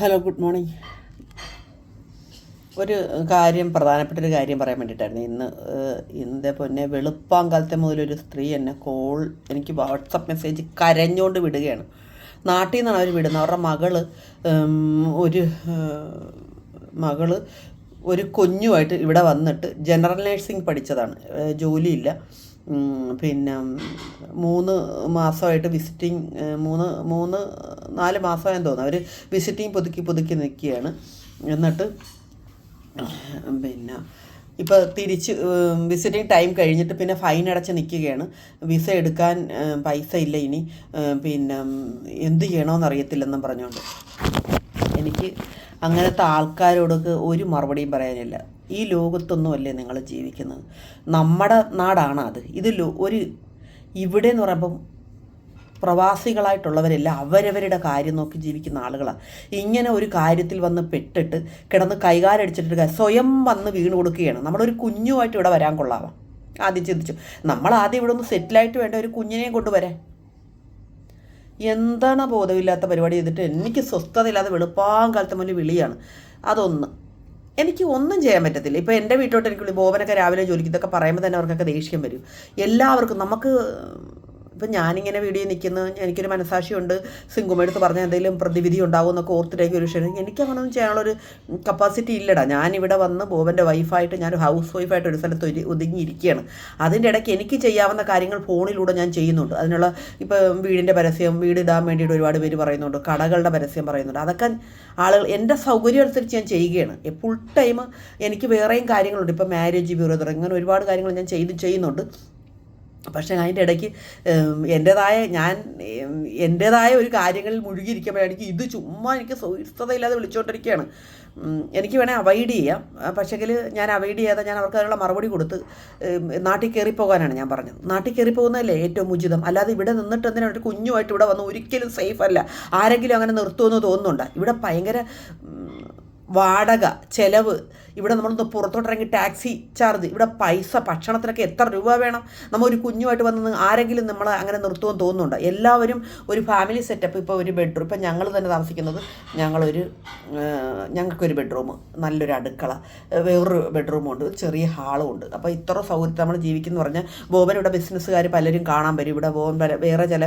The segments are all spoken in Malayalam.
ഹലോ ഗുഡ് മോർണിംഗ് ഒരു കാര്യം പ്രധാനപ്പെട്ട ഒരു കാര്യം പറയാൻ വേണ്ടിയിട്ടായിരുന്നു. ഇന്ന് ഇന്നത്തെ പൊന്നെ വെളുപ്പാങ്കാലത്തെ ഒരു സ്ത്രീ എന്നെ കോൾ എനിക്ക് വാട്സപ്പ് മെസ്സേജ് കരഞ്ഞുകൊണ്ട് വിടുകയാണ്. നാട്ടിൽ നിന്നാണ് അവർ വിടുന്നത്. അവരുടെ മകൾ ഒരു മകൾ ഒരു കുഞ്ഞുമായിട്ട് ഇവിടെ വന്നിട്ട് ജനറൽ നേഴ്സിംഗ് പഠിച്ചതാണ്. ജോലിയില്ല. പിന്നെ മൂന്ന് മാസമായിട്ട് വിസിറ്റിംഗ് മൂന്ന് മൂന്ന് നാല് മാസമായെന്ന് തോന്നുന്നു. അവർ വിസിറ്റിംഗ് പുതുക്കി പുതുക്കി നിൽക്കുകയാണ്. എന്നിട്ട് പിന്നെ ഇപ്പോൾ തിരിച്ച് വിസിറ്റിംഗ് ടൈം കഴിഞ്ഞിട്ട് പിന്നെ ഫൈൻ അടച്ച് നിൽക്കുകയാണ്. വിസ എടുക്കാൻ പൈസ ഇല്ല ഇനി. പിന്നെ എന്ത് ചെയ്യണമെന്ന് അറിയത്തില്ലെന്നും പറഞ്ഞുകൊണ്ട്. എനിക്ക് അങ്ങനത്തെ ആൾക്കാരോടൊക്കെ ഒരു മറുപടിയും പറയാനില്ല. ഈ ലോകത്തൊന്നുമല്ലേ നിങ്ങൾ ജീവിക്കുന്നത്? നമ്മുടെ നാടാണ് അത്. ഇത് ഒരു ഇവിടെ എന്ന് പറയുമ്പം പ്രവാസികളായിട്ടുള്ളവരെല്ലാം അവരവരുടെ കാര്യം നോക്കി ജീവിക്കുന്ന ആളുകളാണ്. ഇങ്ങനെ ഒരു കാര്യത്തിൽ വന്ന് പെട്ടിട്ട് കിടന്ന് കൈകാലടിച്ചിട്ട് സ്വയം വന്ന് വീണ് കൊടുക്കുകയാണ്. നമ്മളൊരു കുഞ്ഞുമായിട്ട് ഇവിടെ വരാൻ കൊള്ളാവാം. ആദ്യം ചിന്തിച്ചു. നമ്മൾ ആദ്യം ഇവിടെ ഒന്ന് സെറ്റിലായിട്ട് വേണ്ട ഒരു കുഞ്ഞിനെയും കൊണ്ടുവരാൻ. എന്താണ് ബോധമില്ലാത്ത പരിപാടി ചെയ്തിട്ട് എനിക്ക് സ്വസ്ഥതയില്ലാതെ വെളുപ്പാൻ കാലത്ത് മുന്നിൽ വിളിയാണ്. അതൊന്ന്. എനിക്ക് ഒന്നും ചെയ്യാൻ പറ്റത്തില്ല. ഇപ്പോൾ എന്റെ വീട്ടിലോട്ട് എനിക്ക് ബോബനൊക്കെ രാവിലെ ജോലിക്ക് ഇതൊക്കെ പറയുമ്പോൾ തന്നെ അവർക്കൊക്കെ ദേഷ്യം വരും. എല്ലാവർക്കും നമുക്ക് ഇപ്പം ഞാനിങ്ങനെ വീഡിയോ നിൽക്കുന്നു എനിക്കൊരു മനസാക്ഷിയുണ്ട് സിംഗുമെടുത്ത് പറഞ്ഞ എന്തെങ്കിലും പ്രതിവിധി ഉണ്ടാവും എന്നൊക്കെ ഓർത്തിട്ടേക്ക് ഒരു ക്ഷണം. എനിക്ക് അങ്ങനൊന്നും ചെയ്യാനുള്ളൊരു കപ്പാസിറ്റി ഇല്ലടാ. ഞാനിവിടെ വന്ന് ബോബന്റെ വൈഫായിട്ട് ഞാൻ ഹൗസ് വൈഫായിട്ട് ഒരു സ്ഥലത്ത് ഒതുങ്ങിയിരിക്കുകയാണ്. അതിന്റെ ഇടയ്ക്ക് എനിക്ക് ചെയ്യാവുന്ന കാര്യങ്ങൾ ഫോണിലൂടെ ഞാൻ ചെയ്യുന്നുണ്ട്. അതിനുള്ള ഇപ്പം വീടിന്റെ പരസ്യം വീട് ഇടാൻ വേണ്ടിയിട്ട് ഒരുപാട് പേര് പറയുന്നുണ്ട് കടകളുടെ പരസ്യം പറയുന്നുണ്ട്. അതൊക്കെ ആളുകൾ എന്റെ സൗകര്യം അനുസരിച്ച് ഞാൻ ചെയ്യുകയാണ്. ഫുൾ ടൈം എനിക്ക് വേറെയും കാര്യങ്ങളുണ്ട്. ഇപ്പം മാരേജ് ബ്യൂറോ തുടങ്ങി അങ്ങനെ ഒരുപാട് കാര്യങ്ങൾ ഞാൻ ചെയ്ത് ചെയ്യുന്നുണ്ട്. പക്ഷേ അതിന്റെ ഇടയ്ക്ക് എന്റെതായ ഞാൻ എന്റേതായ ഒരു കാര്യങ്ങളിൽ മുഴുകിയിരിക്കുമ്പോഴായിരിക്കും ഇത് ചുമ്മാ എനിക്ക് സ്വസ്ഥതയില്ലാതെ വിളിച്ചുകൊണ്ടിരിക്കുകയാണ്. എനിക്ക് വേണേൽ അവൈഡ് ചെയ്യാം. പക്ഷേങ്കിൽ ഞാൻ അവൈഡ് ചെയ്യാതെ ഞാൻ അവർക്ക് അതിനുള്ള മറുപടി കൊടുത്ത് നാട്ടിൽ കയറിപ്പോകാനാണ് ഞാൻ പറഞ്ഞത്. നാട്ടിൽ കയറിപ്പോകുന്നതല്ലേ ഏറ്റവും ഉചിതം. അല്ലാതെ ഇവിടെ നിന്നിട്ട് എന്തിനാണ് ഒരു കുഞ്ഞുമായിട്ട് ഇവിടെ വന്ന് ഒരിക്കലും സേഫ് അല്ല. ആരെങ്കിലും അങ്ങനെ നിർത്തുമെന്ന് തോന്നുന്നുണ്ടോ? ഇവിടെ ഭയങ്കര വാടക ചെലവ് ഇവിടെ നമ്മളൊന്ന് പുറത്തോട്ടിറങ്ങി ടാക്സി ചാർജ്. ഇവിടെ പൈസ ഭക്ഷണത്തിനൊക്കെ എത്ര രൂപ വേണം? നമ്മൾ ഒരു കുഞ്ഞുമായിട്ട് വന്ന് ആരെങ്കിലും നമ്മളെ അങ്ങനെ നിർത്തുമെന്ന് തോന്നുന്നുണ്ട്? എല്ലാവരും ഒരു ഫാമിലി സെറ്റപ്പ് ഇപ്പോൾ ഒരു ബെഡ്റൂം ഇപ്പം ഞങ്ങൾ തന്നെ താമസിക്കുന്നത് ഞങ്ങളൊരു ഞങ്ങൾക്കൊരു ബെഡ്റൂം നല്ലൊരു അടുക്കള വേറൊരു ബെഡ്റൂമും ഉണ്ട്. ചെറിയ ഹാളും ഉണ്ട്. അപ്പോൾ ഇത്ര സൗകര്യത്തിൽ നമ്മൾ ജീവിക്കുന്നു പറഞ്ഞാൽ ബോബൻ ഇവിടെ ബിസിനസ്സുകാർ പലരും കാണാൻ വരും. ഇവിടെ ബോബൻ വേറെ ചില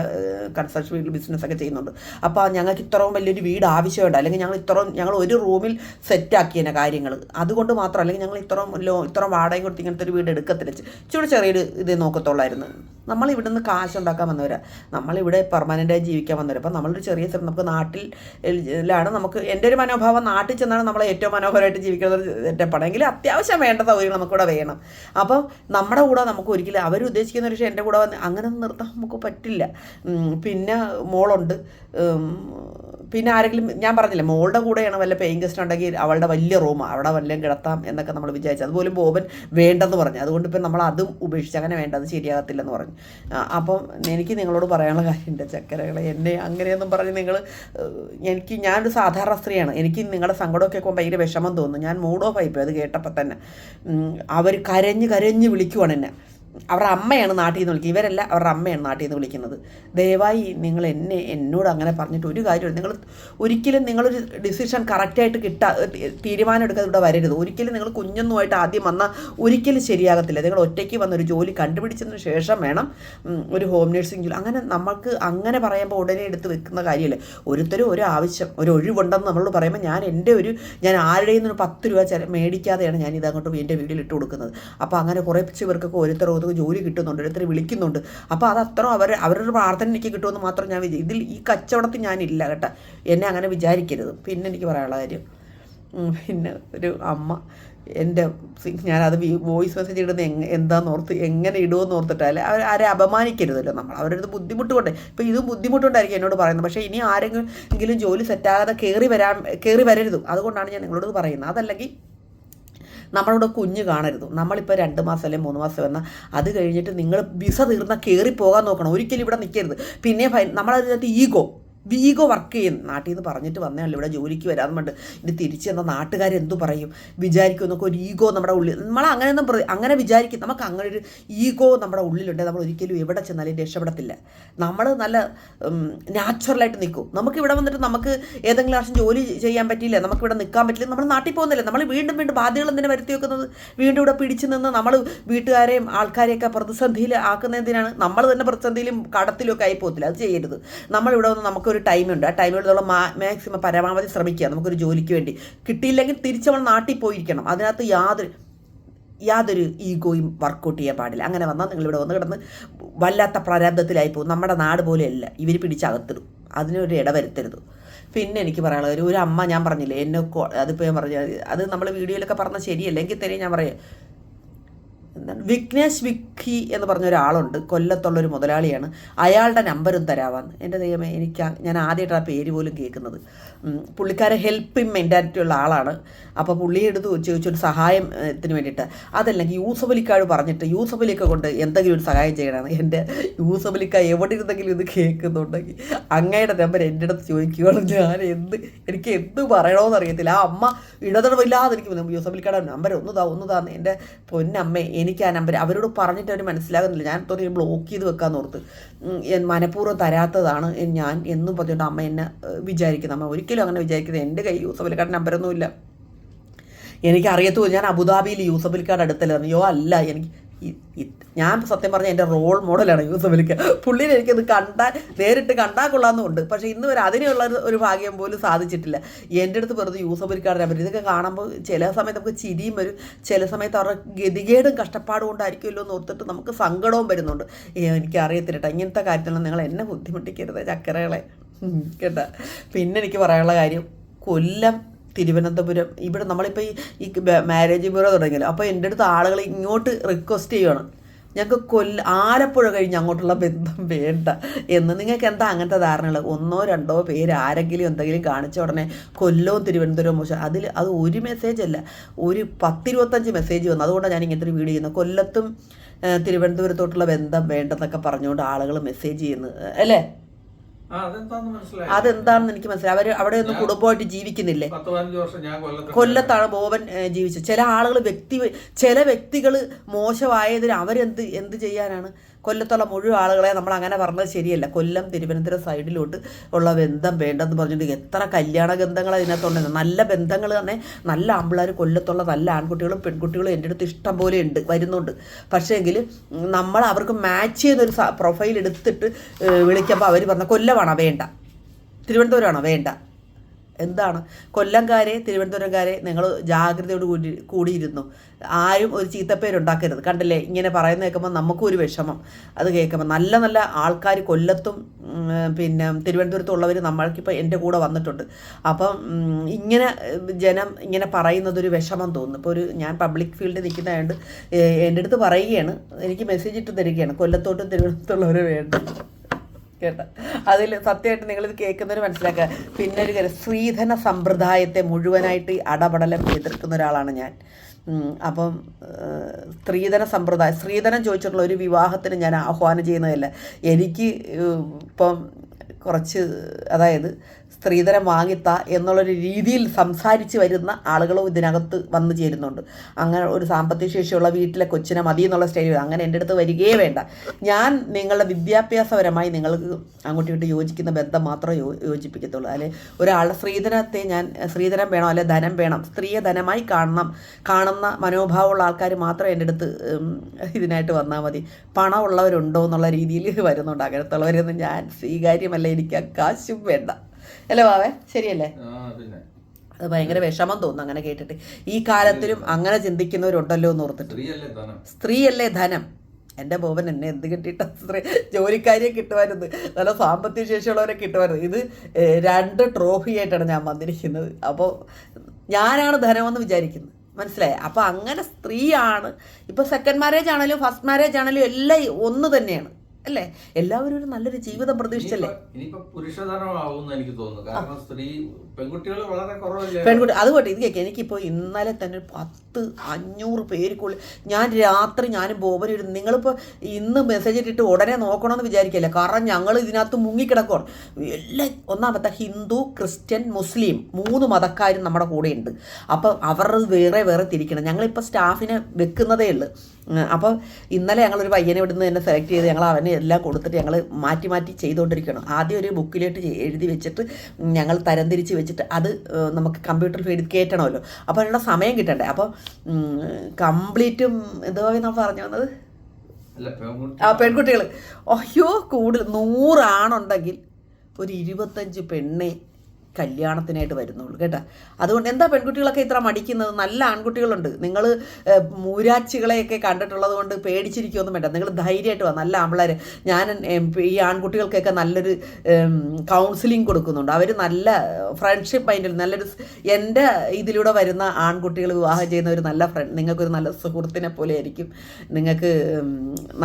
കൺസ്ട്രക്ഷൻ വീട്ടിൽ ബിസിനസ്സൊക്കെ ചെയ്യുന്നുണ്ട്. അപ്പോൾ ഞങ്ങൾക്ക് ഇത്രയും വലിയൊരു വീട് ആവശ്യമുണ്ട്. അല്ലെങ്കിൽ ഞങ്ങൾ ഇത്രയും ഞങ്ങൾ ഒരു റൂമിൽ സെറ്റാക്കിയതിനെ കാര്യങ്ങൾ അതുകൊണ്ട് മാത്രം അല്ലെങ്കിൽ ഞങ്ങൾ ഇത്രയും ലോ ഇത്രയും വാടക കൊടുത്ത് ഇങ്ങനത്തെ ഒരു വീട് എടുക്കത്തില്ല. ഇച്ചിരി ചെറിയൊരു ഇത് നോക്കത്തുള്ളായിരുന്നു. നമ്മൾ ഇവിടുന്ന് കാശ് ഉണ്ടാക്കാൻ വന്നവരാ. നമ്മളിവിടെ പെർമനന്റായി ജീവിക്കാൻ വന്നവരാ. അപ്പം നമ്മളൊരു ചെറിയ സ്ഥലം നമുക്ക് നാട്ടിൽ ലാണ് നമുക്ക് എന്റെ ഒരു മനോഭാവം നാട്ടിൽ ചെന്നാണ് നമ്മളെ ഏറ്റവും മനോഹരമായിട്ട് ജീവിക്കുന്ന ഒരു സെറ്റപ്പാണ് എങ്കിലും അത്യാവശ്യം വേണ്ട സൗകര്യങ്ങൾ നമുക്കിവിടെ വേണം. അപ്പം നമ്മുടെ കൂടെ നമുക്ക് ഒരിക്കലും ഒരു പക്ഷേ എന്റെ കൂടെ വന്ന് അങ്ങനെ നിർത്താൻ നമുക്ക് പറ്റില്ല. പിന്നെ മോളുണ്ട്. പിന്നെ ആരെങ്കിലും ഞാൻ പറഞ്ഞില്ല മോളുടെ കൂടെയാണ് വല്ല പേയിങ് ഗസ്റ്റ് ഉണ്ടെങ്കിൽ അവളുടെ വലിയ റൂം അവിടെ വല്ലതും കിടത്താം എന്നൊക്കെ നമ്മൾ വിചാരിച്ചു. അതുപോലും ബോബൻ വേണ്ടെന്ന് പറഞ്ഞു. അതുകൊണ്ട് ഇപ്പം നമ്മൾ അതും ഉപേക്ഷിച്ച് അങ്ങനെ വേണ്ട അത് ശരിയാകത്തില്ലെന്ന് പറഞ്ഞു. ആ, അപ്പം എനിക്ക് നിങ്ങളോട് പറയാനുള്ള കാര്യമുണ്ട് ചക്കരകളെ. എന്നെ അങ്ങനെയൊന്നും പറഞ്ഞ് നിങ്ങൾ എനിക്ക് ഞാനൊരു സാധാരണ സ്ത്രീയാണ്. എനിക്ക് നിങ്ങളുടെ സങ്കടമൊക്കെ കേൾക്കുമ്പോൾ ഭയങ്കര വിഷമം തോന്നുന്നു ഞാൻ മൂഡ് ഓഫ് ആയിപ്പോയി അത് കേട്ടപ്പോൾ തന്നെ. അവർ കരഞ്ഞ് കരഞ്ഞ് വിളിക്കുവാണ് എന്നെ. അവരുടെ അമ്മയാണ് നാട്ടിൽ നിന്ന് വിളിക്കുന്നത്. ഇവരല്ല അവരുടെ അമ്മയാണ് നാട്ടിൽ നിന്ന് വിളിക്കുന്നത്. ദയവായി നിങ്ങൾ എന്നെ എന്നോട് അങ്ങനെ പറഞ്ഞിട്ട് ഒരു കാര്യമില്ല നിങ്ങൾ ഒരിക്കലും നിങ്ങളൊരു ഡിസിഷൻ കറക്റ്റായിട്ട് കിട്ടാ തീരുമാനം എടുക്കാതെ ഇവിടെ വരരുത്. ഒരിക്കലും നിങ്ങൾ കുഞ്ഞൊന്നുമായിട്ട് ആദ്യം വന്നാൽ ഒരിക്കലും ശരിയാകത്തില്ല. നിങ്ങൾ ഒറ്റയ്ക്ക് വന്ന ഒരു ജോലി കണ്ടുപിടിച്ചതിന് ശേഷം വേണം ഒരു ഹോം നഴ്സിംഗ് ജോലി അങ്ങനെ നമുക്ക് അങ്ങനെ പറയുമ്പോൾ ഉടനെ എടുത്ത് വെക്കുന്ന കാര്യമില്ല. ഓരോരുത്തരും ഒരു ആവശ്യം ഒരു ഒഴിവുണ്ടെന്ന് നമ്മളോട് പറയുമ്പോൾ ഞാൻ എന്റെ ഒരു ഞാൻ ആരുടെയും നിന്ന് പത്ത് രൂപ മേടിക്കാതെയാണ് ഞാൻ ഇത് അങ്ങോട്ട് എന്റെ വീട്ടിൽ ഇട്ട് കൊടുക്കുന്നത്. അപ്പോൾ അങ്ങനെ കുറേ പേർക്കൊക്കെ ഓരോരുത്തർ ഓരോ ജോലി കിട്ടുന്നുണ്ട് ഓരോരുത്തർ വിളിക്കുന്നുണ്ട്. അപ്പോൾ അത് അത്ര അവർ അവരുടെ പ്രാർത്ഥന എനിക്ക് കിട്ടുമെന്ന് മാത്രം ഞാൻ വിചാരിച്ചു ഇതിൽ ഈ കച്ചവടത്തിൽ ഞാനില്ല കേട്ടോ. എന്നെ അങ്ങനെ വിചാരിക്കരുത്. പിന്നെ എനിക്ക് പറയാനുള്ള കാര്യം പിന്നെ ഒരു അമ്മ എന്റെ ഞാനത് വോയിസ് മെസ്സേജ് ഇടുന്ന എങ് എന്താന്ന് ഓർത്ത് എങ്ങനെ ഇടുമെന്ന് ഓർത്തിട്ടല്ല അവർ ആരെ അപമാനിക്കരുതല്ലോ. നമ്മൾ അവരടുത്ത് ബുദ്ധിമുട്ട് കൊണ്ട് ഇപ്പോൾ ഇതും ബുദ്ധിമുട്ടുണ്ടായിരിക്കും എന്നോട് പറയുന്നത്. പക്ഷേ ഇനി ആരെങ്കിലും ജോലി സെറ്റാകാതെ കയറി വരാൻ കയറി വരരുത്. അതുകൊണ്ടാണ് ഞാൻ നിങ്ങളോട് പറയുന്നത്. അതല്ലെങ്കിൽ നമ്മളിവിടെ കുഞ്ഞ് കാണരുത്. നമ്മളിപ്പോൾ രണ്ട് മാസം അല്ലെങ്കിൽ മൂന്ന് മാസം വന്നാൽ അത് കഴിഞ്ഞിട്ട് നിങ്ങൾ വിസ തീർന്നാൽ കയറി പോകാൻ നോക്കണം. ഒരിക്കലും ഇവിടെ നിൽക്കരുത് പിന്നെ നമ്മളതിനകത്ത് ഈഗോ. വീഗോ വർക്ക് ചെയ്യും നാട്ടിൽ നിന്ന് പറഞ്ഞിട്ട് വന്നയാൾ ഇവിടെ ജോലിക്ക് വരാൻ വേണ്ടി. ഇനി തിരിച്ച് എന്നാൽ നാട്ടുകാരെന്തു പറയും? വിചാരിക്കും എന്നൊക്കെ ഒരു ഈഗോ നമ്മുടെ ഉള്ളിൽ നമ്മൾ അങ്ങനെയൊന്നും അങ്ങനെ വിചാരിക്കും. നമുക്ക് അങ്ങനെ ഒരു ഈഗോ നമ്മുടെ ഉള്ളിലുണ്ട്. നമ്മൾ ഒരിക്കലും എവിടെ ചെന്നാലും രക്ഷപ്പെടത്തില്ല. നമ്മൾ നല്ല നാച്ചുറലായിട്ട് നിൽക്കും. നമുക്ക് ഇവിടെ വന്നിട്ട് നമുക്ക് ഏതെങ്കിലും ആവശ്യം ജോലി ചെയ്യാൻ പറ്റിയില്ല? നമുക്ക് ഇവിടെ നിൽക്കാൻ പറ്റില്ല നമ്മൾ നാട്ടിൽ പോകുന്നില്ല? നമ്മൾ വീണ്ടും വീണ്ടും ബാധ്യതകൾ എന്തിനാ വരുത്തി വെക്കുന്നത് വീണ്ടും ഇവിടെ പിടിച്ചു നിന്ന് നമ്മൾ വീട്ടുകാരെയും ആൾക്കാരെയൊക്കെ പ്രതിസന്ധിയിൽ ആക്കുന്നതിനാണ് നമ്മൾ തന്നെ പ്രതിസന്ധിയിലും കടത്തിലും ഒക്കെ ആയി പോകത്തില്ല? അത് ചെയ്യരുത്. നമ്മളിവിടെ വന്ന് നമുക്കൊരു ടൈമുണ്ട്. ആ ടൈമിലുള്ള മാക്സിമം പരമാവധി ശ്രമിക്കുക. നമുക്കൊരു ജോലിക്ക് വേണ്ടി. കിട്ടിയില്ലെങ്കിൽ തിരിച്ച് നമ്മൾ നാട്ടിൽ പോയിരിക്കണം. അതിനകത്ത് യാതൊരു യാതൊരു ഈഗോയും വർക്കൗട്ട് ചെയ്യാൻ പാടില്ല. അങ്ങനെ വന്നാൽ നിങ്ങളിവിടെ വന്ന് കിടന്ന് വല്ലാത്ത പ്രാരാബ്ധത്തിലായി പോകും. നമ്മുടെ നാട് പോലെയല്ല. ഇവർ പിടിച്ചകത്തിടും അതിനൊരു ഇടവരുത്തരുത് പിന്നെ എനിക്ക് പറയാനുള്ളത് ഒരു- അമ്മ ഞാൻ പറഞ്ഞില്ലേ എന്നെ അതിപ്പോൾ ഞാൻ പറഞ്ഞു അത് നമ്മൾ വീഡിയോയിലൊക്കെ പറഞ്ഞാൽ ശരിയല്ല എങ്കിൽ തന്നെ ഞാൻ പറയാം. എന്താണ്? വിഘ്നേഷ് വിക്കി എന്ന് പറഞ്ഞ ഒരാളുണ്ട്. കൊല്ലത്തുള്ളൊരു മുതലാളിയാണ്. അയാളുടെ നമ്പരും തരാവാന്ന്. എന്റെ ദൈവമേ എനിക്ക് ഞാൻ ആദ്യമായിട്ട് ആ പേര് പോലും കേൾക്കുന്നത്. പുള്ളിക്കാരെ ഹെൽപ്പിംഗ് മെന്റാലിറ്റി ഉള്ള ആളാണ്. അപ്പോൾ പുള്ളിയെ എടുത്ത് ചോദിച്ചൊരു സഹായത്തിന് വേണ്ടിയിട്ട്. അതല്ലെങ്കിൽ യൂസഫ് അലിക്കാട് പറഞ്ഞിട്ട് യൂസഫ് അലിക്ക കൊണ്ട് എന്തെങ്കിലും ഒരു സഹായം ചെയ്യണമെന്ന് എന്റെ യൂസഫ് അലിക്ക എവിടെ ഇരുന്നെങ്കിലും ഇത് കേൾക്കുന്നുണ്ടെങ്കിൽ അങ്ങയുടെ നമ്പർ എന്റെ അടുത്ത് ചോദിക്കുകയാണ് ഞാൻ എന്ത് എനിക്ക് എന്ത് പറയണമെന്ന് അറിയത്തില്ല. ആ അമ്മ ഇടതടവില്ലാതെ എനിക്ക് യൂസഫ് അലിക്കാടെ നമ്പർ ഒന്ന് താ ഒന്ന് താന്ന് എന്റെ പൊന്നമ്മേ എനിക്ക് ആ നമ്പർ അവരോട് പറഞ്ഞിട്ട് അവർ മനസ്സിലാകുന്നില്ല. ഞാൻ തോന്നി ബ്ലോക്ക് ചെയ്ത് വെക്കാൻ ഓർത്ത്. മനഃപൂർവം തരാത്തതാണ് ഞാൻ എന്നും പറഞ്ഞുകൊണ്ട് അമ്മ എന്നെ വിചാരിക്കുന്നത് അമ്മ ഒരിക്കലും അങ്ങനെ വിചാരിക്കുന്നത് എന്റെ കയ്യിൽ യൂസഫ് കാർഡ് നമ്പരൊന്നുമില്ല. എനിക്ക് ഞാൻ അബുദാബിയിൽ യൂസഫ് കാർഡ് അടുത്തല്ലായിരുന്നു. യോ അല്ല. എനിക്ക് ഞാൻ സത്യം പറഞ്ഞാൽ എന്റെ റോൾ മോഡലാണ് യൂസഫ് അലിക്ക പുള്ളിനെ എനിക്കത് കണ്ടാൽ നേരിട്ട് കണ്ടാൽ കൊള്ളാമെന്നുണ്ട്. പക്ഷേ ഇന്ന് വരെ അതിനുള്ള ഒരു- ഭാഗ്യം പോലും സാധിച്ചിട്ടില്ല. എന്റെ അടുത്ത് വെറുതെ യൂസഫ് അലിക്കാട് പറ്റും ഇതൊക്കെ കാണുമ്പോൾ ചില സമയത്ത് നമുക്ക് ചിരിയും വരും. ചില സമയത്ത് അവരുടെ ഗതികേടും കഷ്ടപ്പാടും കൊണ്ടായിരിക്കുമല്ലോ എന്ന് ഓർത്തിട്ട് നമുക്ക് സങ്കടവും വരുന്നുണ്ട്. എനിക്കറിയത്തില്ല ഇങ്ങനത്തെ കാര്യത്തിലൊന്നും നിങ്ങൾ എന്നെ ബുദ്ധിമുട്ടിക്കരുത് ചക്കരകളെ. കേട്ടോ. പിന്നെ എനിക്ക് പറയാനുള്ള കാര്യം കൊല്ലം തിരുവനന്തപുരം. ഇവിടെ നമ്മളിപ്പോൾ ഈ മാരേജ് ബ്യൂറോ തുടങ്ങിയല്ലോ. അപ്പോൾ എന്റെ അടുത്ത് ആളുകൾ ഇങ്ങോട്ട് റിക്വസ്റ്റ് ചെയ്യുകയാണ് ഞങ്ങൾക്ക് കൊല്ല ആലപ്പുഴ കഴിഞ്ഞ് അങ്ങോട്ടുള്ള ബന്ധം വേണ്ട. എന്ന് നിങ്ങൾക്ക് എന്താ അങ്ങനത്തെ ധാരണകൾ ഒന്നോ രണ്ടോ പേര് ആരെങ്കിലും എന്തെങ്കിലും കാണിച്ച ഉടനെ കൊല്ലവും തിരുവനന്തപുരവും മോശം. അതിൽ അത് ഒരു മെസ്സേജ് അല്ല. ഒരു പത്തിരുപത്തഞ്ച് മെസ്സേജ് വന്നു. അതുകൊണ്ടാണ് ഞാൻ ഇങ്ങനത്തെ ഒരു വീഡിയോ ചെയ്യുന്നത്. കൊല്ലത്തും തിരുവനന്തപുരത്തോട്ടുള്ള ബന്ധം വേണ്ടെന്നൊക്കെ പറഞ്ഞുകൊണ്ട് ആളുകൾ മെസ്സേജ് ചെയ്യുന്നത്. അല്ലേ? അതെന്താണെന്ന് എനിക്ക് മനസ്സിലായി. അവർ അവിടെ ഒന്നും കുടുംബമായിട്ട് ജീവിക്കുന്നില്ലേ? കൊല്ലത്താണ് ബോബൻ ജീവിച്ചത്. ചില ആളുകൾ വ്യക്തി ചില വ്യക്തികൾ മോശമായതിന് അവരെന്ത് എന്ത് ചെയ്യാനാണ്? കൊല്ലത്തുള്ള മുഴുവൻ ആളുകളെ നമ്മൾ അങ്ങനെ പറഞ്ഞത് ശരിയല്ല. കൊല്ലം തിരുവനന്തപുരം സൈഡിലോട്ട് ഉള്ള ബന്ധം വേണ്ടെന്ന് പറഞ്ഞിട്ട് എത്ര കല്യാണ ബന്ധങ്ങൾ അതിനകത്തുണ്ട് നല്ല ബന്ധങ്ങൾ തന്നെ നല്ല ആമ്പിള്ളേർ കൊല്ലത്തുള്ള നല്ല ആൺകുട്ടികളും പെൺകുട്ടികളും എന്റെ അടുത്ത് ഇഷ്ടം പോലെ ഉണ്ട് വരുന്നുണ്ട്. പക്ഷേ എങ്കിൽ നമ്മൾ അവർക്ക് മാച്ച് ചെയ്യുന്നൊരു പ്രൊഫൈൽ എടുത്തിട്ട് വിളിക്കുമ്പോൾ അവർ പറഞ്ഞ കൊല്ലമാണോ വേണ്ട? തിരുവനന്തപുരമാണോ വേണ്ട? എന്താണ്? കൊല്ലംകാരെ തിരുവനന്തപുരംകാരെ നിങ്ങൾ ജാഗ്രതയോട് കൂടി കൂടിയിരുന്നു. ആരും ഒരു ചീത്തപ്പേരുണ്ടാക്കരുത് കണ്ടില്ലേ? ഇങ്ങനെ പറയുന്ന കേൾക്കുമ്പോൾ നമുക്കും ഒരു വിഷമം. അത് കേൾക്കുമ്പോൾ നല്ല നല്ല ആൾക്കാർ കൊല്ലത്തും പിന്നെ തിരുവനന്തപുരത്തുള്ളവർ നമ്മൾക്കിപ്പോൾ എന്റെ കൂടെ വന്നിട്ടുണ്ട്. അപ്പം ഇങ്ങനെ ജനം ഇങ്ങനെ പറയുന്നതൊരു വിഷമം തോന്നുന്നു ഇപ്പോൾ ഒരു ഞാൻ പബ്ലിക് ഫീൽഡിൽ നിൽക്കുന്നതായതുകൊണ്ട് എന്റെ അടുത്ത് പറയുകയാണ്. എനിക്ക് മെസ്സേജ് ഇട്ട് തരികയാണ്. കൊല്ലത്തോട്ടും തിരുവനന്തപുരത്തുള്ളവർ വേണ്ട. കേട്ടോ. അതിൽ സത്യമായിട്ട് നിങ്ങളിത് കേൾക്കുന്നവർ മനസ്സിലാക്കുക. പിന്നെ ഒരു സ്ത്രീധന സമ്പ്രദായത്തെ മുഴുവനായിട്ട് അടപടലം എതിർക്കുന്ന ഒരാളാണ് ഞാൻ. അപ്പം സ്ത്രീധന സമ്പ്രദായം സ്ത്രീധനം ചോദിച്ചിട്ടുള്ള ഒരു വിവാഹത്തിന് ഞാൻ ആഹ്വാനം ചെയ്യുന്നതല്ല. എനിക്ക് ഇപ്പം കുറച്ച് അതായത് സ്ത്രീധനം വാങ്ങിത്ത എന്നുള്ളൊരു രീതിയിൽ സംസാരിച്ച് വരുന്ന ആളുകളും ഇതിനകത്ത് വന്നു ചേരുന്നുണ്ട്. അങ്ങനെ ഒരു സാമ്പത്തിക ശേഷിയുള്ള വീട്ടിലെ കൊച്ചിനെ മതി എന്നുള്ള സ്റ്റേജ് അങ്ങനെ എന്റെ അടുത്ത് വരികയേ വേണ്ട. ഞാൻ നിങ്ങളുടെ വിദ്യാഭ്യാസപരമായി നിങ്ങൾക്ക് അങ്ങോട്ട് ഇട്ട് യോജിക്കുന്ന ബന്ധം മാത്രമേ യോ യോജിപ്പിക്കത്തുള്ളൂ. അല്ലെ ഒരാളുടെ സ്ത്രീധനത്തെ ഞാൻ സ്ത്രീധനം വേണം അല്ലെ ധനം വേണം? സ്ത്രീയെ ധനമായി കാണണം കാണുന്ന മനോഭാവമുള്ള ആൾക്കാർ മാത്രം എന്റെ അടുത്ത് ഇതിനായിട്ട് വന്നാൽ മതി. പണമുള്ളവരുണ്ടോ എന്നുള്ള രീതിയിൽ വരുന്നുണ്ട് അങ്ങനത്തുള്ളവരൊന്നും ഞാൻ സ്വീകാര്യമല്ല. എനിക്ക് ആ കാശും വേണ്ട. അല്ലേ വാവേ ശരിയല്ലേ? അത് ഭയങ്കര വിഷമം തോന്നുന്നു അങ്ങനെ കേട്ടിട്ട്. ഈ കാലത്തിലും അങ്ങനെ ചിന്തിക്കുന്നവരുണ്ടല്ലോ എന്ന് ഓർത്തിട്ട്. സ്ത്രീയല്ലേ ധനം? എന്റെ ധനം? എന്റെ ബോബൻ എന്നെ എന്ത് കിട്ടിയിട്ട് സ്ത്രീ ജോലിക്കാരിയെ കിട്ടുമായിരുന്നു നല്ല സാമ്പത്തിക ശേഷിയുള്ളവരെ കിട്ടുമായിരുന്നു ഇത് രണ്ട് ട്രോഫി ആയിട്ടാണ് ഞാൻ വന്നിരിക്കുന്നത്. അപ്പോൾ ഞാനാണ് ധനമെന്ന് വിചാരിക്കുന്നത്. മനസ്സിലായി? അപ്പോൾ അങ്ങനെ സ്ത്രീയാണ്. ഇപ്പോൾ സെക്കൻഡ് മാരേജ് ആണെങ്കിലും ഫസ്റ്റ് മാരേജ് ആണെങ്കിലും എല്ലാം ഒന്ന് തന്നെയാണ്. അല്ലേ? എല്ലാവരും ഒരു നല്ലൊരു ജീവിതം പ്രതീക്ഷിച്ചല്ലേ? ഇനിയിപ്പോ- പുരുഷധനമാവും എനിക്ക് തോന്നുന്നു. കാരണം സ്ത്രീ പെൺകുട്ടി അതുകൊണ്ട് ഇത് കേൾക്കാം എനിക്കിപ്പോൾ ഇന്നലെ തന്നെ ഒരു പത്ത് അഞ്ഞൂറ് പേർക്കുള്ളിൽ ഞാൻ രാത്രി ഞാനും ബോബനിരുന്നു നിങ്ങളിപ്പോൾ ഇന്ന് മെസ്സേജ് ഇട്ടിട്ട് ഉടനെ നോക്കണമെന്ന് വിചാരിക്കില്ല? കാരണം ഞങ്ങൾ ഇതിനകത്ത് മുങ്ങിക്കിടക്കുകയാണ് എല്ലാ ഒന്നാമത്തെ ഹിന്ദു ക്രിസ്ത്യൻ മുസ്ലിം മൂന്ന് മതക്കാരും നമ്മുടെ കൂടെയുണ്ട്. അപ്പോൾ അവർ വേറെ വേറെ തിരിക്കണം. ഞങ്ങളിപ്പോൾ സ്റ്റാഫിനെ വെക്കുന്നതേ ഉള്ളൂ. അപ്പോൾ ഇന്നലെ ഞങ്ങളൊരു പയ്യനെ ഇവിടുന്ന് തന്നെ സെലക്ട് ചെയ്ത് ഞങ്ങൾ അവനെ എല്ലാം കൊടുത്തിട്ട് ഞങ്ങൾ മാറ്റി മാറ്റി ചെയ്തുകൊണ്ടിരിക്കണം ആദ്യം ഒരു ബുക്കിലോട്ട് എഴുതി വെച്ചിട്ട് ഞങ്ങൾ തരംതിരിച്ച് വെച്ചിട്ട് അത് നമുക്ക് കമ്പ്യൂട്ടറിൽ ഫീഡ് കയറ്റണമല്ലോ. അപ്പോൾ അതിനുള്ള സമയം കിട്ടണ്ടേ? അപ്പോൾ കംപ്ലീറ്റും എന്തുവാ നമ്മൾ പറഞ്ഞു വന്നത്? ആ പെൺകുട്ടികൾ അയ്യോ കൂടുതൽ. നൂറാണുണ്ടെങ്കിൽ ഒരു ഇരുപത്തഞ്ച് പെണ്ണെ കല്യാണത്തിനായിട്ട് വരുന്നുള്ളൂ കേട്ടോ. അതുകൊണ്ട് എന്താ പെൺകുട്ടികളൊക്കെ ഇത്ര മടിക്കുന്നത്? നല്ല ആൺകുട്ടികളുണ്ട്. നിങ്ങൾ മൂരാച്ചികളെയൊക്കെ കണ്ടിട്ടുള്ളത് കൊണ്ട് പേടിച്ചിരിക്കുമൊന്നും വേണ്ട. നിങ്ങൾ ധൈര്യമായിട്ട് വാ. നല്ല ആമ്പിളാർ ഞാൻ ഈ ആൺകുട്ടികൾക്കൊക്കെ നല്ലൊരു കൗൺസിലിംഗ് കൊടുക്കുന്നുണ്ട്. അവർ നല്ല ഫ്രണ്ട്ഷിപ്പ് മൈൻഡിൽ നല്ലൊരു എന്റെ ഇതിലൂടെ വരുന്ന ആൺകുട്ടികൾ വിവാഹം ചെയ്യുന്ന ഒരു നല്ല ഫ്രണ്ട് നിങ്ങൾക്കൊരു നല്ല സുഹൃത്തിനെ പോലെ ആയിരിക്കും. നിങ്ങൾക്ക്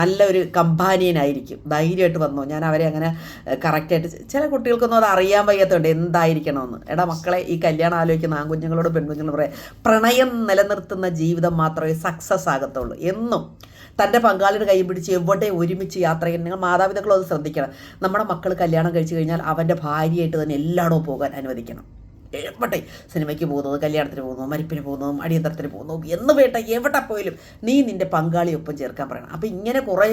നല്ലൊരു കമ്പാനിയനായിരിക്കും ധൈര്യമായിട്ട് വന്നോ. ഞാൻ അവരെ അങ്ങനെ കറക്റ്റായിട്ട് ചില കുട്ടികൾക്കൊന്നും അത് അറിയാൻ വയ്യാത്തതുണ്ട് എന്തായിരിക്കണമെന്ന് എടാ മക്കളെ ഈ കല്യാണം ആലോചിക്കുന്ന ആൺകുഞ്ഞുങ്ങളോട് പെൺകുഞ്ഞുങ്ങളോട് പറയാം പ്രണയം നിലനിർത്തുന്ന ജീവിതം മാത്രമേ സക്സസ് ആകത്തുള്ളൂ. എന്നും തന്റെ പങ്കാളിയുടെ കൈ പിടിച്ച് എവിടെ ഒരുമിച്ച് യാത്ര ചെയ്യണം നിങ്ങൾ മാതാപിതാക്കളും അത് ശ്രദ്ധിക്കണം. നമ്മുടെ മക്കൾ കല്യാണം കഴിച്ചു കഴിഞ്ഞാൽ അവന്റെ ഭാര്യയായിട്ട് തന്നെ എല്ലായിടവും പോകാൻ അനുവദിക്കണം. എവിടെ സിനിമയ്ക്ക് പോകുന്നതും കല്യാണത്തിന് പോകുന്നതും മരിപ്പിന് പോകുന്നതും അടിയന്തരത്തിന് പോകുന്നതും എന്ന് വേട്ട എവിടെ പോയാലും നീ നിന്റെ പങ്കാളിയൊപ്പം ചേർക്കാൻ പറയണം. അപ്പോൾ ഇങ്ങനെ കുറേ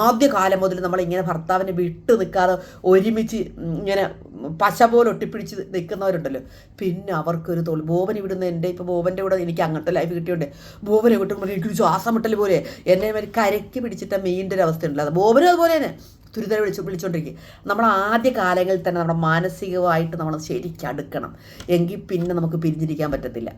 ആദ്യ കാലം മുതൽ നമ്മൾ ഇങ്ങനെ ഭർത്താവിനെ വിട്ടു നിൽക്കാതെ ഒരുമിച്ച് ഇങ്ങനെ പശ പോലെ ഒട്ടിപ്പിടിച്ച് നിൽക്കുന്നവരുണ്ടല്ലോ. പിന്നെ അവർക്കൊരു തോൽ ബോബൻ ഇവിടുന്ന് എന്റെ ഇപ്പോൾ ബോബന്റെ കൂടെ എനിക്ക് അങ്ങനത്തെ ലൈഫ് കിട്ടിയോണ്ട് ബോബനെ വിട്ടുമ്പോൾ എനിക്കൊരു ശ്വാസം മുട്ടൽ പോലെ എന്നെ കരയ്ക്ക് പിടിച്ചിട്ട മീന്റെ ഒരു അവസ്ഥ ഉണ്ടല്ലോ ബോബനും അതുപോലെ തന്നെ തുരിതര വിളിച്ച് വിളിച്ചോണ്ടിരിക്കും. നമ്മൾ ആദ്യ കാലങ്ങളിൽ തന്നെ നമ്മുടെ മാനസികമായിട്ട് നമ്മൾ ശരിക്കും അടുക്കണം. എങ്കിൽ പിന്നെ നമുക്ക് പിരിഞ്ഞിരിക്കാൻ പറ്റത്തില്ല.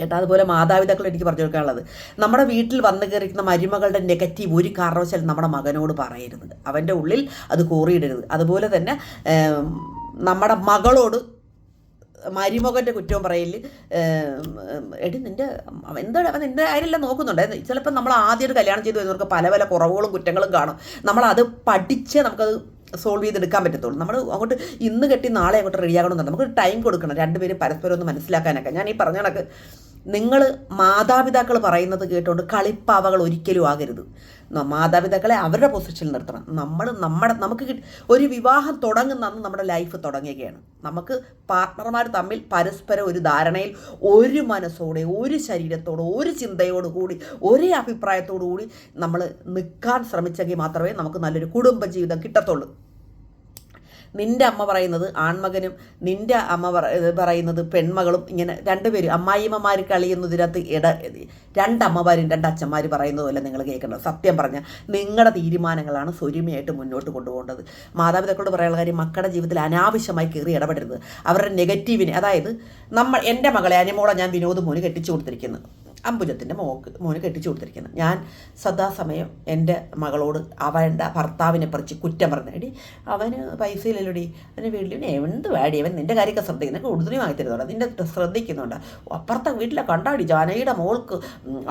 കേട്ടോ? അതുപോലെ മാതാപിതാക്കൾ എനിക്ക് പറഞ്ഞു കൊടുക്കാനുള്ളത്. നമ്മുടെ വീട്ടിൽ വന്നു കയറിക്കുന്ന മരുമകളുടെ നെഗറ്റീവ് ഒരു കാരണവശാലും നമ്മുടെ മകനോട് പറയരുത്. അവന്റെ ഉള്ളിൽ അത് കോറിയിടരുത്. അതുപോലെ തന്നെ നമ്മുടെ മകളോട് മരുമകന്റെ കുറ്റവും പറയില്ല എടി നിന്റെ എന്താണ് അവൻ നിന്റെ കാര്യമെല്ലാം നോക്കുന്നുണ്ട്. ചിലപ്പോൾ നമ്മൾ ആദ്യമായിട്ട് കല്യാണം ചെയ്ത് വരുന്നവർക്ക് പല പല കുറവുകളും കുറ്റങ്ങളും കാണും. നമ്മളത് പഠിച്ച് നമുക്കത് സോൾവ് ചെയ്തെടുക്കാൻ പറ്റത്തുള്ളൂ. നമ്മൾ അങ്ങോട്ട് ഇന്ന് കെട്ടി നാളെ അങ്ങോട്ട് റെഡിയാകണമെന്നുണ്ട് നമുക്ക് ടൈം കൊടുക്കണം. രണ്ടുപേരും പരസ്പരം ഒന്ന് മനസ്സിലാക്കാനൊക്കെ. ഞാൻ ഈ പറഞ്ഞ കണക്ക് നിങ്ങൾ മാതാപിതാക്കൾ പറയുന്നത് കേട്ടുകൊണ്ട് കളിപ്പാവകൾ ഒരിക്കലും ആകരുത്. മാതാപിതാക്കളെ അവരുടെ പൊസിഷനിൽ നിർത്തണം. നമ്മൾ നമ്മുടെ നമുക്ക് ഒരു വിവാഹം തുടങ്ങുന്ന നമ്മുടെ ലൈഫ് തുടങ്ങുകയാണ്. നമുക്ക് പാർട്ട്ണർമാർ തമ്മിൽ പരസ്പരം ഒരു ധാരണയിൽ ഒരു മനസ്സോടെ ഒരു ശരീരത്തോടെ ഒരു ചിന്തയോടു കൂടി ഒരേ അഭിപ്രായത്തോടു കൂടി നമ്മൾ നിൽക്കാൻ ശ്രമിച്ചെങ്കിൽ മാത്രമേ നമുക്ക് നല്ലൊരു കുടുംബജീവിതം കിട്ടത്തുള്ളൂ. നിന്റെ അമ്മ പറയുന്നത് ആൺമകനും നിന്റെ അമ്മ പറ- പറയുന്നത് പെൺമകളും ഇങ്ങനെ രണ്ടുപേരും അമ്മായിമ്മമാർ കളിയുന്നതിനകത്ത് ഇട രണ്ടമ്മമാരും രണ്ട് അച്ഛന്മാർ പറയുന്നത് പോലെ നിങ്ങൾ കേൾക്കേണ്ടത് സത്യം പറഞ്ഞാൽ നിങ്ങളുടെ തീരുമാനങ്ങളാണ് സ്വരുമയായിട്ട് മുന്നോട്ട് കൊണ്ടുപോകേണ്ടത്. മാതാപിതാക്കളോട് പറയാനുള്ള കാര്യം മക്കളുടെ ജീവിതത്തിൽ അനാവശ്യമായി കയറി ഇടപെടരുത്. അവരുടെ നെഗറ്റീവിനെ അതായത് നമ്മൾ എന്റെ മകളെ അനിമോളെ ഞാൻ വിനോദ് മോന് കെട്ടിച്ചു കൊടുത്തിരിക്കുന്നു. അമ്പുജത്തിന്റെ മോക്ക് മോന് കെട്ടിച്ചു കൊടുത്തിരിക്കുന്നത് ഞാൻ സദാസമയം എന്റെ മകളോട് അവന്റെ ഭർത്താവിനെ പറിച്ച് കുറ്റം പറഞ്ഞു എടി അവന് പൈസ ഇല്ലല്ലോടി അവന് വീട്ടിൽ എന്ത് വേടി അവൻ നിന്റെ കാര്യമൊക്കെ ശ്രദ്ധിക്കുന്നത് കൂടുതലും വാങ്ങി തരുന്നുണ്ട് നിന്റെ ശ്രദ്ധിക്കുന്നുണ്ട്. അപ്പുറത്തെ വീട്ടിലെ കണ്ടാടി ജാനകിയുടെ മോൾക്ക്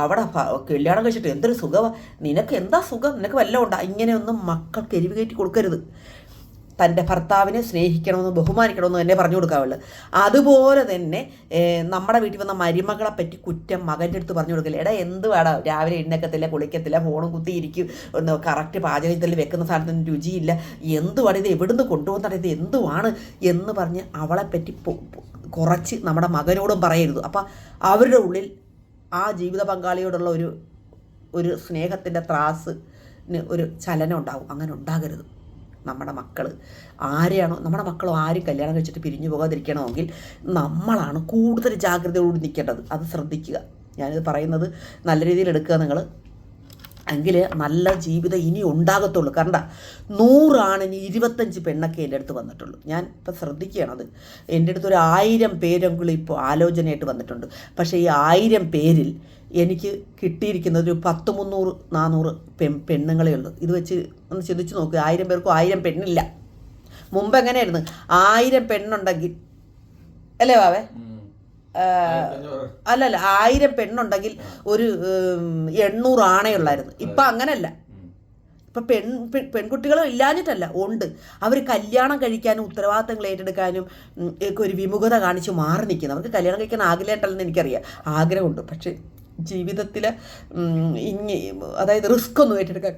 അവിടെ കല്യാണം കഴിച്ചിട്ട് എന്തൊരു സുഖമാണ് നിനക്ക് എന്താ സുഖം? നിനക്ക് വല്ലതും ഉണ്ടാ? ഇങ്ങനെയൊന്നും മക്കൾക്ക് എരിവ് കയറ്റി കൊടുക്കരുത്. തന്റെ ഭർത്താവിനെ സ്നേഹിക്കണമെന്ന് ബഹുമാനിക്കണമെന്ന് തന്നെ പറഞ്ഞു കൊടുക്കാവുള്ളൂ. അതുപോലെ തന്നെ നമ്മുടെ വീട്ടിൽ വന്ന മരുമകളെ പറ്റി കുറ്റം മകന്റെ അടുത്ത് പറഞ്ഞു കൊടുക്കില്ല. എടാ എന്ത് വേടാ? രാവിലെ എഴുന്നേക്കത്തില്ല കുളിക്കത്തില്ല ഫോണും കുത്തിയിരിക്കും ഒന്ന് കറക്റ്റ് പാചകത്തിൽ വെക്കുന്ന സാധനത്തിന് രുചിയില്ല. എന്തുവാണ് ഇത്? എവിടുന്ന് കൊണ്ടുപോകുന്ന ഇത്? എന്തുവാണ്? എന്ന് പറഞ്ഞ് അവളെ പറ്റി പൊ- പൊ- കുറച്ച് നമ്മുടെ മകനോടും പറയരുത്. അപ്പം അവരുടെ ഉള്ളിൽ ആ ജീവിത പങ്കാളിയോടുള്ള ഒരു ഒരു സ്നേഹത്തിന്റെ ത്രാസ് ഒരു ചലനം ഉണ്ടാവും. അങ്ങനെ ഉണ്ടാകരുത്. നമ്മുടെ മക്കൾ ആരെയാണോ നമ്മുടെ മക്കളോ ആരും കല്യാണം കഴിച്ചിട്ട് പിരിഞ്ഞു പോകാതിരിക്കണമെങ്കിൽ നമ്മളാണ് കൂടുതൽ ജാഗ്രതയോട് നിൽക്കേണ്ടത്. അത് ശ്രദ്ധിക്കുക. ഞാനിത് പറയുന്നത് നല്ല രീതിയിൽ എടുക്കുക നിങ്ങൾ എങ്കിൽ നല്ല ജീവിതം ഇനി ഉണ്ടാകത്തുള്ളൂ. കണ്ട നൂറാണിന് ഇരുപത്തഞ്ച് പെണ്ണൊക്കെ എന്റെ അടുത്ത് വന്നിട്ടുള്ളൂ. ഞാൻ ഇപ്പം ശ്രദ്ധിക്കുകയാണ് അത്. എന്റെ അടുത്ത് ഒരു ആയിരം പേരെങ്കിലും ഇപ്പോൾ ആലോചനയായിട്ട് വന്നിട്ടുണ്ട്. പക്ഷേ ഈ ആയിരം പേരിൽ എനിക്ക് കിട്ടിയിരിക്കുന്നത് ഒരു പത്ത് മുന്നൂറ് നാനൂറ് പെൺ പെണ്ണുങ്ങളേ ഉള്ളൂ. ഇത് വെച്ച് ഒന്ന് ചിന്തിച്ച് നോക്കുക ആയിരം പേർക്കും ആയിരം പെണ്ണില്ല. മുമ്പ് എങ്ങനെയായിരുന്നു? ആയിരം പെണ്ണുണ്ടെങ്കിൽ അല്ലേ വാവേ. അല്ലല്ല ആയിരം പെണ്ണുണ്ടെങ്കിൽ ഒരു എണ്ണൂറ് ആണയുള്ളായിരുന്നു ഇപ്പം അങ്ങനല്ല. ഇപ്പം പെൺ പെൺകുട്ടികളും പെൺകുട്ടികൾ ഇല്ലാഞ്ഞിട്ടല്ല ഉണ്ട്. അവർ കല്യാണം കഴിക്കാനും ഉത്തരവാദിത്തങ്ങൾ ഏറ്റെടുക്കാനും ഒക്കെ ഒരു വിമുഖത കാണിച്ച് മാറി നിൽക്കുന്നു. അവർക്ക് കല്യാണം കഴിക്കാൻ ആഗ്രഹമായിട്ടല്ലെന്ന് എനിക്കറിയാം. ആഗ്രഹമുണ്ട്. പക്ഷേ ജീവിതത്തിൽ ഇനി അതായത് റിസ്ക് ഒന്നും ഏറ്റെടുക്കാൻ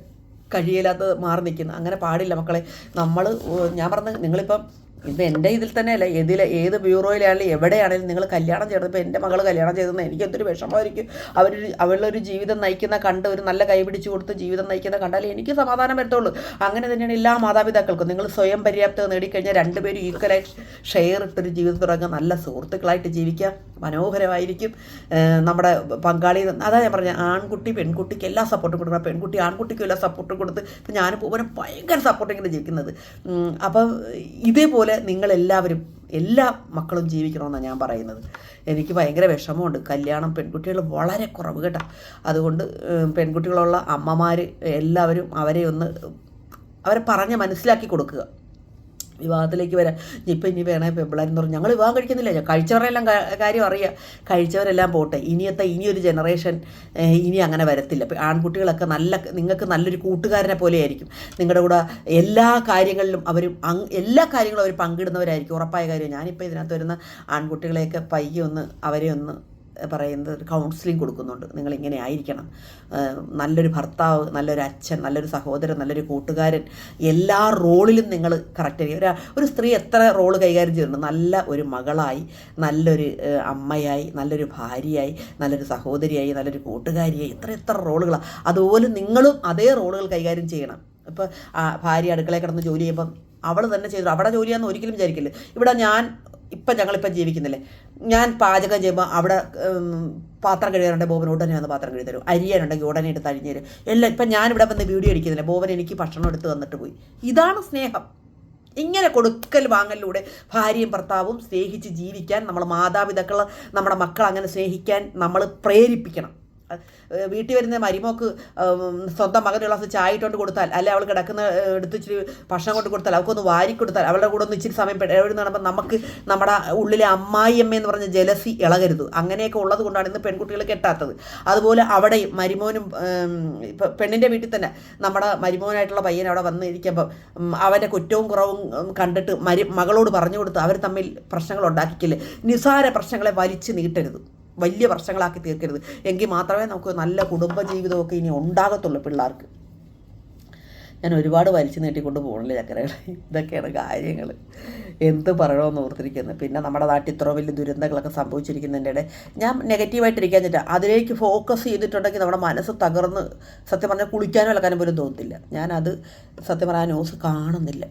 കഴിയില്ലാത്തത് മാറി നിൽക്കുന്നു. അങ്ങനെ പാടില്ല മക്കളെ. നമ്മൾ ഞാൻ പറഞ്ഞ നിങ്ങളിപ്പം ഇപ്പം എന്റെ ഇതിൽ തന്നെ അല്ല ഏതിൽ ഏത് ബ്യൂറോയിലാണെങ്കിലും എവിടെയാണെങ്കിലും നിങ്ങൾ കല്യാണം ചെയ്തത് ഇപ്പം എന്റെ മകൾ കല്യാണം ചെയ്തെന്ന് എനിക്ക് വിഷമമായിരിക്കും. അവർ അവളൊരു ജീവിതം നയിക്കുന്ന കണ്ട് ഒരു നല്ല കൈ പിടിച്ചു കൊടുത്ത് ജീവിതം നയിക്കുന്ന കണ്ടാൽ എനിക്ക് സമാധാനം വരത്തുള്ളൂ. അങ്ങനെ തന്നെയാണ് എല്ലാ മാതാപിതാക്കൾക്കും. നിങ്ങൾ സ്വയം പര്യാപ്തത നേടിക്കഴിഞ്ഞാൽ രണ്ടുപേരും ഈക്വലായി ഷെയർ ഇട്ടൊരു ജീവിതം തുടങ്ങുക. നല്ല സുഹൃത്തുക്കളായിട്ട് ജീവിക്കുക മനോഹരമായിരിക്കും. നമ്മുടെ പങ്കാളി അതാ ഞാൻ പറഞ്ഞ ആൺകുട്ടി പെൺകുട്ടിക്ക് എല്ലാ സപ്പോർട്ടും കൊടുക്കണം. പെൺകുട്ടി ആൺകുട്ടിക്കും എല്ലാ സപ്പോർട്ടും കൊടുത്ത് ഇപ്പം ഞാൻ പൂവനും ഭയങ്കര സപ്പോർട്ടിങ്ങനെ ജീവിക്കുന്നത്. അപ്പം ഇതേപോലെ നിങ്ങളെല്ലാവരും എല്ലാ മക്കളും ജീവിക്കണമെന്നാണ് ഞാൻ പറയുന്നത്. എനിക്ക് ഭയങ്കര വിഷമമുണ്ട്. കല്യാണം പെൺകുട്ടികൾ വളരെ കുറവ് കേട്ടോ. അതുകൊണ്ട് പെൺകുട്ടികളുള്ള അമ്മമാർ എല്ലാവരും അവരെ ഒന്ന് അവരെ പറഞ്ഞ് മനസ്സിലാക്കി കൊടുക്കുക. വിവാഹത്തിലേക്ക് വരാം ഇപ്പം ഇനി വേണേ പെമ്പിളാരെന്ന് പറഞ്ഞു ഞങ്ങൾ വിവാഹം കഴിക്കുന്നില്ല. കഴിച്ചവരെല്ലാം കാര്യം അറിയാം. കഴിച്ചവരെല്ലാം പോട്ടെ. ഇനിയത്തെ ഇനിയൊരു ജനറേഷൻ ഇനി അങ്ങനെ വരത്തില്ല. ആൺകുട്ടികളൊക്കെ നല്ല നിങ്ങൾക്ക് നല്ലൊരു കൂട്ടുകാരനെ പോലെ ആയിരിക്കും. നിങ്ങളുടെ കൂടെ എല്ലാ കാര്യങ്ങളിലും അവർ എല്ലാ കാര്യങ്ങളും അവർ പങ്കിടുന്നവരായിരിക്കും. ഉറപ്പായ കാര്യം ഞാനിപ്പോൾ ഇതിനകത്ത് വരുന്ന ആൺകുട്ടികളെയൊക്കെ പയ്യെ ഒന്ന് അവരെ ഒന്ന് പറയുന്നത് കൗൺസിലിംഗ് കൊടുക്കുന്നുണ്ട്. നിങ്ങൾ ഇങ്ങനെ ആയിരിക്കണം നല്ലൊരു ഭർത്താവ് നല്ലൊരു അച്ഛൻ നല്ലൊരു സഹോദരൻ നല്ലൊരു കൂട്ടുകാരൻ എല്ലാ റോളിലും നിങ്ങൾ കറക്റ്റ് ഒരു ഒരു സ്ത്രീ എത്ര റോൾ കൈകാര്യം ചെയ്യുന്നുണ്ട് നല്ല ഒരു മകളായി നല്ലൊരു അമ്മയായി നല്ലൊരു ഭാര്യയായി നല്ലൊരു സഹോദരിയായി നല്ലൊരു കൂട്ടുകാരിയായി ഇത്ര എത്ര റോളുകളാണ് അതുപോലെ നിങ്ങളും അതേ റോളുകൾ കൈകാര്യം ചെയ്യണം. ഇപ്പോൾ ഭാര്യ അടുക്കളയിൽ കിടന്ന് ജോലി ചെയ്യുമ്പം അവൾ തന്നെ ചെയ്തു. അവിടെ ജോലിയാണെന്ന് ഒരിക്കലും വിചാരിക്കില്ല. ഇവിടെ ഞാൻ ഇപ്പം ഞങ്ങളിപ്പം ജീവിക്കുന്നില്ലേ? ഞാൻ പാചകം ചെയ്യുമ്പോൾ അവിടെ പാത്രം കഴുകാനുണ്ടെങ്കിൽ ബോബൻ ഉടനെ വന്ന് പാത്രം കഴുകി തരും അരിയാനുണ്ടെങ്കിൽ ഉടനെ എടുത്ത് അരിഞ്ഞ് തരും എല്ലാം ഇപ്പം ഞാനിവിടെ വന്ന് വീഡിയോ അടിക്കുന്നില്ല ബോബൻ എനിക്ക് ഭക്ഷണം എടുത്ത് തന്നിട്ട് പോയി. ഇതാണ് സ്നേഹം. ഇങ്ങനെ കൊടുക്കൽ വാങ്ങലിലൂടെ ഭാര്യയും ഭർത്താവും സ്നേഹിച്ച് ജീവിക്കാൻ നമ്മൾ മാതാപിതാക്കൾ നമ്മുടെ മക്കൾ അങ്ങനെ സ്നേഹിക്കാൻ നമ്മൾ പ്രേരിപ്പിക്കണം. വീട്ടിൽ വരുന്ന മരുമോക്ക് സ്വന്തം മകൻ ഗ്ലാസ് ചായ ഇട്ടുകൊണ്ട് കൊടുത്താൽ അല്ലെ അവൾ കിടക്കുന്ന എടുത്ത് ഇച്ചിരി ഭക്ഷണം കൊണ്ട് കൊടുത്താൽ അവൾക്കൊന്ന് വാരി കൊടുത്താൽ അവളുടെ കൂടെ ഒന്ന് ഇച്ചിരി സമയം എഴുതുന്ന കാണുമ്പോൾ നമുക്ക് നമ്മുടെ ഉള്ളിലെ അമ്മായിയമ്മ എന്ന് പറഞ്ഞ ജലസി ഇളകരുത്. അങ്ങനെയൊക്കെ ഉള്ളത് കൊണ്ടാണ് ഇന്ന് പെൺകുട്ടികൾ കെട്ടാത്തത്. അതുപോലെ അവിടെയും മരിമോനും ഇപ്പം പെണ്ണിന്റെ വീട്ടിൽ തന്നെ നമ്മുടെ മരുമോനായിട്ടുള്ള പയ്യൻ അവിടെ വന്നിരിക്കുമ്പോൾ അവന്റെ കുറ്റവും കുറവും കണ്ടിട്ട് മരി മകളോട് പറഞ്ഞു കൊടുത്ത് അവർ തമ്മിൽ പ്രശ്നങ്ങൾ ഉണ്ടാക്കിക്കില്ലേ? നിസാര പ്രശ്നങ്ങളെ വലിച്ചു നീട്ടരുത്. വലിയ പ്രശ്നങ്ങളാക്കി തീർക്കരുത്. എങ്കിൽ മാത്രമേ നമുക്ക് നല്ല കുടുംബജീവിതമൊക്കെ ഇനി ഉണ്ടാകത്തുള്ളൂ പിള്ളേർക്ക്. ഞാൻ ഒരുപാട് വലിച്ചു നീട്ടിക്കൊണ്ട് പോകണില്ല ചക്കരകൾ ഇതൊക്കെയാണ് കാര്യങ്ങൾ എന്ത് പറയണമെന്ന് ഓർത്തിരിക്കുന്നത് പിന്നെ നമ്മുടെ നാട്ടിൽ ഇത്ര വലിയ ദുരന്തങ്ങളൊക്കെ സംഭവിച്ചിരിക്കുന്നതിന്റെ ഇടയിൽ ഞാൻ നെഗറ്റീവായിട്ടിരിക്കാൻ വെച്ചാൽ അതിലേക്ക് ഫോക്കസ് ചെയ്തിട്ടുണ്ടെങ്കിൽ നമ്മുടെ മനസ്സ് തകർന്ന് സത്യം പറഞ്ഞാൽ കുളിക്കാനും ഇളക്കാനും പോലും തോന്നത്തില്ല. ഞാനത് സത്യം പറഞ്ഞാൽ ആ ന്യൂസ് കാണുന്നില്ല.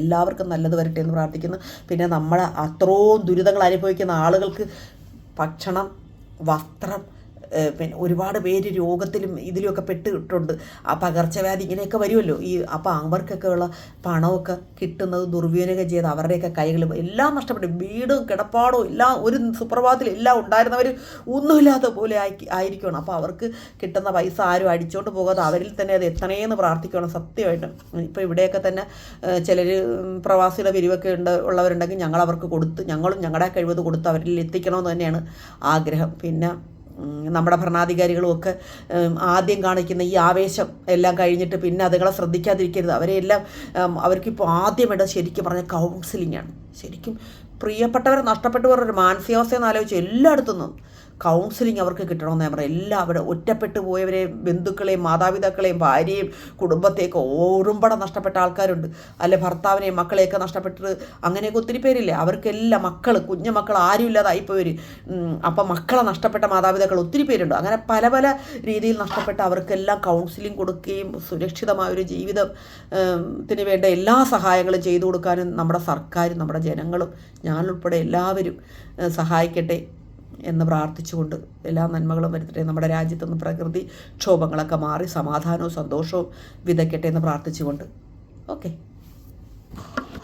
എല്ലാവർക്കും നല്ലത് വരട്ടെ എന്ന് പ്രാർത്ഥിക്കുന്നു. പിന്നെ നമ്മളെ അത്രയും ദുരിതങ്ങൾ അനുഭവിക്കുന്ന ആളുകൾക്ക് ഭക്ഷണം വസ്ത്രം പിന്നെ ഒരുപാട് പേര് രോഗത്തിലും ഇതിലുമൊക്കെ പെട്ടിട്ടുണ്ട്. ആ പകർച്ചവ്യാധി ഇങ്ങനെയൊക്കെ വരുമല്ലോ. ഈ അപ്പോൾ അവർക്കൊക്കെ ഉള്ള പണമൊക്കെ കിട്ടുന്നത് ദുർവിനിയോഗം ചെയ്ത് അവരുടെയൊക്കെ കൈകളും എല്ലാം നഷ്ടപ്പെട്ടു വീടും കിടപ്പാടും എല്ലാം ഒരു സുപ്രഭാതത്തിൽ എല്ലാം ഉണ്ടായിരുന്നവർ ഒന്നുമില്ലാത്ത പോലെ ആയി ആയിരിക്കണം അപ്പോൾ അവർക്ക് കിട്ടുന്ന പൈസ ആരും അടിച്ചോണ്ട് പോകാതെ അവരിൽ തന്നെ അത് എത്തണേന്ന് പ്രാർത്ഥിക്കണം സത്യമായിട്ടും. ഇപ്പോൾ ഇവിടെയൊക്കെ തന്നെ ചിലർ പ്രവാസിയുടെ പിരിവൊക്കെ ഉണ്ട് ഉള്ളവരുണ്ടെങ്കിൽ ഞങ്ങൾ അവർക്ക് കൊടുത്ത് ഞങ്ങളും ഞങ്ങളുടെ കഴിവത് കൊടുത്ത് അവരിൽ എത്തിക്കണമെന്ന് തന്നെയാണ് ആഗ്രഹം. പിന്നെ നമ്മുടെ ഭരണാധികാരികളും ഒക്കെ ആദ്യം കാണിക്കുന്ന ഈ ആവേശം എല്ലാം കഴിഞ്ഞിട്ട് പിന്നെ അതുങ്ങളെ ശ്രദ്ധിക്കാതിരിക്കരുത്. അവരെ എല്ലാം അവർക്കിപ്പോൾ ആദ്യം ഇട ശരിക്കും പറഞ്ഞ കൗൺസിലിംഗ് ആണ്. ശരിക്കും പ്രിയപ്പെട്ടവർ നഷ്ടപ്പെട്ടവർ ഒരു മാനസികാവസ്ഥയെന്ന് ആലോചിച്ച് എല്ലായിടത്തുനിന്നും കൗൺസിലിംഗ് അവർക്ക് കിട്ടണമെന്ന് പറയാം എല്ലാവരും ഒറ്റപ്പെട്ടു പോയവരെയും ബന്ധുക്കളെയും മാതാപിതാക്കളെയും ഭാര്യയും കുടുംബത്തെയൊക്കെ ഓടുമ്പട നഷ്ടപ്പെട്ട ആൾക്കാരുണ്ട്. അല്ലെ ഭർത്താവിനെയും മക്കളെയൊക്കെ നഷ്ടപ്പെട്ടിട്ട് അങ്ങനെയൊക്കെ ഒത്തിരി പേരില്ലേ? അവർക്കെല്ലാം മക്കൾ കുഞ്ഞു മക്കൾ ആരും ഇല്ലാതായിപ്പോയവർ അപ്പം മക്കളെ നഷ്ടപ്പെട്ട മാതാപിതാക്കൾ ഒത്തിരി പേരുണ്ട്. അങ്ങനെ പല പല രീതിയിൽ നഷ്ടപ്പെട്ട അവർക്കെല്ലാം കൗൺസിലിംഗ് കൊടുക്കുകയും സുരക്ഷിതമായ ഒരു ജീവിതത്തിന് വേണ്ട എല്ലാ സഹായങ്ങളും ചെയ്തു കൊടുക്കാനും നമ്മുടെ സർക്കാരും നമ്മുടെ ജനങ്ങളും ഞാനുൾപ്പെടെ എല്ലാവരും സഹായിക്കട്ടെ. എന്ന് പ്രാർത്ഥിച്ചുകൊണ്ട് എല്ലാ നന്മകളും വരുത്തട്ടെ. നമ്മുടെ രാജ്യത്തുനിന്ന് പ്രകൃതി ക്ഷോഭങ്ങളൊക്കെ മാറി സമാധാനവും സന്തോഷവും വിതയ്ക്കട്ടെ എന്ന് പ്രാർത്ഥിച്ചുകൊണ്ട്. ഓക്കെ.